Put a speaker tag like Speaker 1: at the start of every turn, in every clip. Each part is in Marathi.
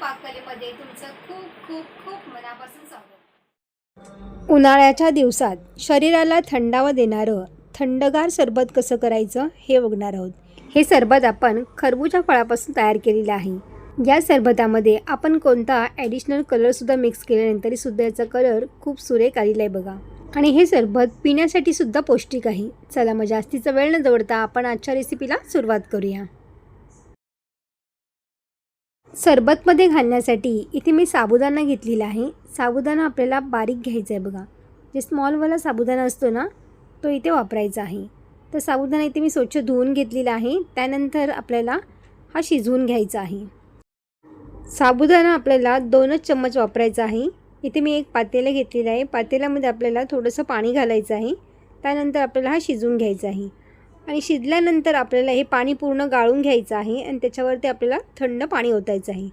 Speaker 1: पाककलेमध्ये तुमचं खूप खूप खूप मनापासून स्वागत.
Speaker 2: उन्हाळ्याच्या दिवसात शरीराला थंडावा देणारं थंडगार सरबत कसं करायचं हे बघणार आहोत. हे सरबत आपण खरबूजा फळापासून तयार केलेलं आहे. या सरबतामध्ये आपण कोणता ॲडिशनल कलरसुद्धा मिक्स केल्यानंतर सुद्धा याचा कलर खूप सुरेख आलेला आहे बघा. आणि हे सरबत पिण्यासाठी सुद्धा पौष्टिक आहे. चला मग जास्तीचा वेळ न दवडता आपण आजच्या रेसिपीला सुरुवात करूया. सरबतमध्ये घालण्यासाठी इथे मी साबुदाणा घेतलेला आहे. साबुदाणा आपल्याला बारीक घ्यायचा आहे बघा. जे स्मॉलवाला साबुदाणा असतो ना तो इथे वापरायचा आहे. तर साबुदाणा इथे मी स्वच्छ धुवून घेतलेला आहे. त्यानंतर आपल्याला हा शिजवून घ्यायचा आहे. साबुदाणा आपल्याला दोनच चम्मच वापरायचा आहे. इथे मी एक पातेलं घेतलेलं आहे. पातेल्यामध्ये आपल्याला थोडंसं पाणी घालायचं आहे. त्यानंतर आपल्याला हा शिजवून घ्यायचा आहे. आणि शिजल्यानंतर आपल्याला हे पाणी पूर्ण गाळून घ्यायचं आहे आणि त्याच्यावरती आपल्याला थंड पाणी ओतायचं आहे.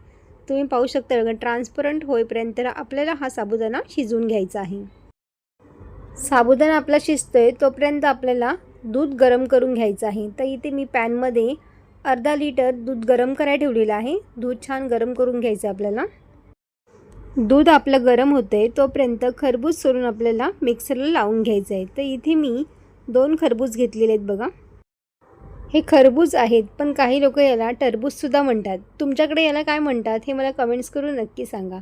Speaker 2: तुम्ही पाहू शकता बघा ट्रान्सपरंट होईपर्यंत आपल्याला हा साबुदाणा शिजवून घ्यायचा आहे. साबुदाणा आपला शिजतोय तोपर्यंत आपल्याला दूध गरम करून घ्यायचं आहे. तर इथे मी पॅनमध्ये अर्धा लिटर दूध गरम करायला ठेवलेलं आहे. दूध छान गरम करून घ्यायचं आपल्याला. दूध आपलं गरम होतं आहे तोपर्यंत खरबूज सोडून आपल्याला मिक्सरला लावून घ्यायचं आहे. तर इथे मी दोन खरबूज घेतलेले आहेत बघा. हे खरबूज आहेत पण काही लोक याला टरबूजसुद्धा म्हणतात. तुमच्याकडे याला काय म्हणतात हे मला कमेंट्स करून नक्की सांगा.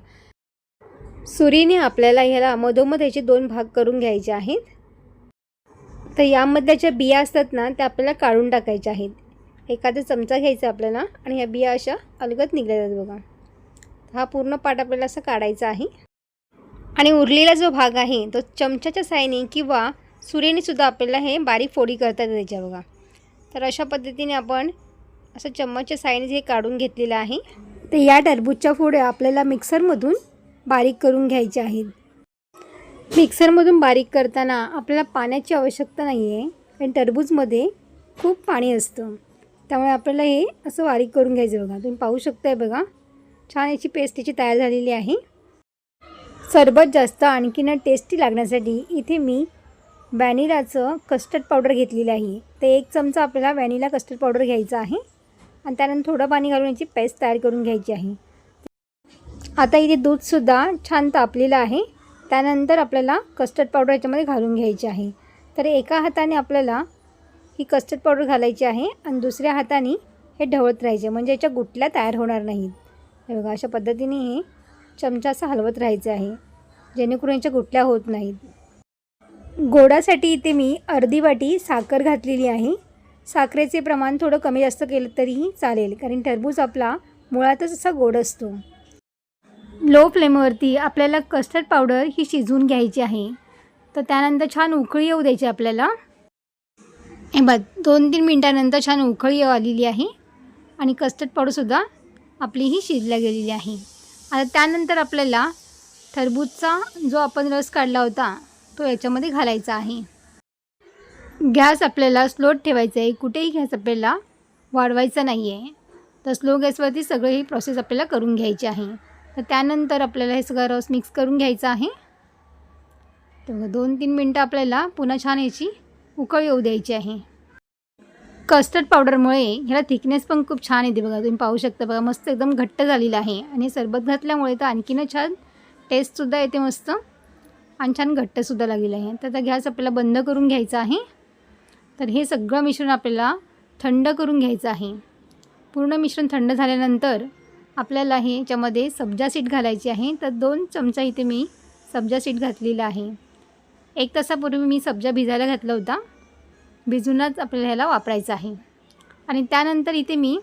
Speaker 2: सुरीने आपल्याला ह्याला मधोमध याचे दोन भाग करून घ्यायचे आहेत. तर यामधल्या ज्या बिया असतात ना त्या आपल्याला काढून टाकायच्या आहेत. एखादा चमचा घ्यायचा आपल्याला आणि ह्या बिया अशा अलगत निघल्या जातात बघा. हा पूर्ण पाट आपल्याला असा काढायचा आहे. आणि उरलेला जो भाग आहे तो चमच्याच्या साहाय्याने किंवा सुरेनीसुद्धा आपल्याला हे बारीक फोडी करतात त्याच्या बघा. तर अशा पद्धतीने आपण असं चम्मचच्या साईने हे काढून घेतलेलं आहे. तर या टरबूजच्या फोड्या आपल्याला मिक्सरमधून बारीक करून घ्यायच्या आहेत. मिक्सरमधून बारीक करताना आपल्याला पाण्याची आवश्यकता नाही आहे कारण टरबूजमध्ये खूप पाणी असतं. त्यामुळे आपल्याला हे असं बारीक करून घ्यायचं बघा. तुम्ही पाहू शकताय बघा. छान याची पेस्ट याची तयार झालेली आहे. सरबत जास्त आणखीन टेस्टी लागण्यासाठी इथे मी व्हॅनिलाचं कस्टर्ड पावडर घेतलेलं आहे. ते एक चमचा आपल्याला व्हॅनिला कस्टर्ड पावडर घ्यायचा आहे. आणि त्यानंतर थोडं पाणी घालून याची पेस्ट तयार करून घ्यायची आहे. आता इथे दूधसुद्धा छान तापलेलं आहे. त्यानंतर आपल्याला कस्टर्ड पावडर याच्यामध्ये घालून घ्यायची आहे. तर एका हाताने आपल्याला ही कस्टर्ड पावडर घालायची आहे आणि दुसऱ्या हाताने हे ढवळत राहायचे. म्हणजे याच्या गुटल्या तयार होणार नाहीत. हे बघा अशा पद्धतीने हे चमचा असं हलवत राहायचं आहे. जेणेकरून याच्या गुटल्या होत नाहीत. गोडासाठी इथे मी अर्धी वाटी साखर घातलेली आहे. साखरेचे प्रमाण थोडं कमी जास्त केलं तरीही चालेल कारण टरबूज आपला मुळातच असा गोड असतो. लो फ्लेमवरती आपल्याला कस्टर्ड पावडर ही शिजवून घ्यायची आहे. तर त्यानंतर छान उकळी येऊ द्यायची आपल्याला. हे बघ दोन तीन मिनटानंतर छान उकळी येऊ आलेली आहे आणि कस्टर्ड पावडरसुद्धा आपली ही शिजल्या गेलेली आहे. आता त्यानंतर आपल्याला टरबूजचा जो आपण रस काढला होता तो याच्यामध्ये घालायचा आहे. गॅस आपल्याला स्लोट ठेवायचा आहे. कुठेही गॅस आपल्याला वाढवायचा नाही आहे तर स्लो गॅसवरती सगळं ही प्रोसेस आपल्याला करून घ्यायची आहे. तर त्यानंतर आपल्याला हे सगळं रस मिक्स करून घ्यायचा आहे. तर दोन तीन मिनटं आपल्याला पुन्हा छान याची उकळ येऊ द्यायची आहे. कस्टर्ड पावडरमुळे ह्याला थिकनेस पण खूप छान येते बघा. तुम्ही पाहू शकता बघा. मस्त एकदम घट्ट झालेलं आहे. आणि सरबत घातल्यामुळे तर आणखीनच छान टेस्टसुद्धा येते मस्त. आणि छान घट्टसुद्धा लागलेलं आहे. तर आता गॅस आपल्याला बंद करून घ्यायचा आहे. तर हे सगळं मिश्रण आपल्याला थंड करून घ्यायचं आहे. पूर्ण मिश्रण थंड झाल्यानंतर आपल्याला हे याच्यामध्ये सब्जा सीट घालायची आहे. तर दोन चमचा इथे मी सब्जा सीट घातलेला आहे. एक तासापूर्वी मी सब्जा भिजायला घातला होता. भिजूनच आपल्याला ह्याला वापरायचा आहे. आणि त्यानंतर इथे मी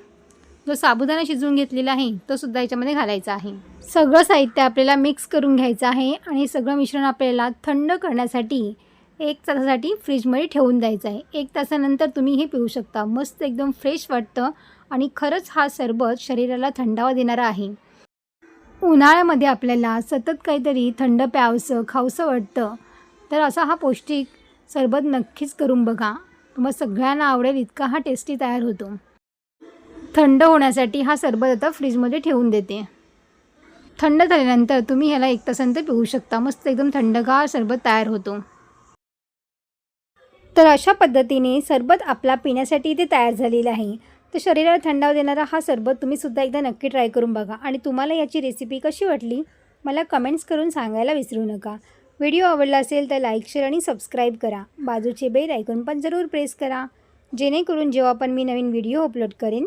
Speaker 2: जो साबुदाणा शिजवून घेतलेला आहे तो सुद्धा याच्यामध्ये घालायचा आहे. सगळं साहित्य आपल्याला मिक्स करून घ्यायचं आहे आणि सगळं मिश्रण आपल्याला थंड करण्यासाठी एक तासासाठी फ्रीजमध्ये ठेवून द्यायचं आहे. एक तासानंतर तुम्ही हे पिऊ शकता. मस्त एकदम फ्रेश वाटतं आणि खरंच हा सरबत शरीराला थंडावा देणारा आहे. उन्हाळ्यामध्ये आपल्याला सतत काहीतरी थंड प्यावसं खावसं वाटतं. तर असा हा पौष्टिक सरबत नक्कीच करून बघा. तुम्हाला सगळ्यांना आवडेल इतका हा टेस्टी तयार होतो. थंड होण्यासाठी हा सरबत आता फ्रीजमध्ये ठेवून देते. थंड झाल्यानंतर तुम्ही ह्याला एक तासानंतर पिऊ शकता. मस्त एकदम थंडगार सरबत तयार होतो. तर अशा पद्धतीने सरबत आपला पिण्यासाठी इथे तयार झालेला आहे. तर शरीराला थंडाव देणारा हा सरबत तुम्हीसुद्धा एकदा नक्की ट्राय करून बघा. आणि तुम्हाला याची रेसिपी कशी वाटली मला कमेंट्स करून सांगायला विसरू नका. व्हिडिओ आवडला असेल तर लाईक शेअर आणि सबस्क्राईब करा. बाजूचे बेल ऐकून पण जरूर प्रेस करा. जेणेकरून जेव्हा पण मी नवीन व्हिडिओ अपलोड करेन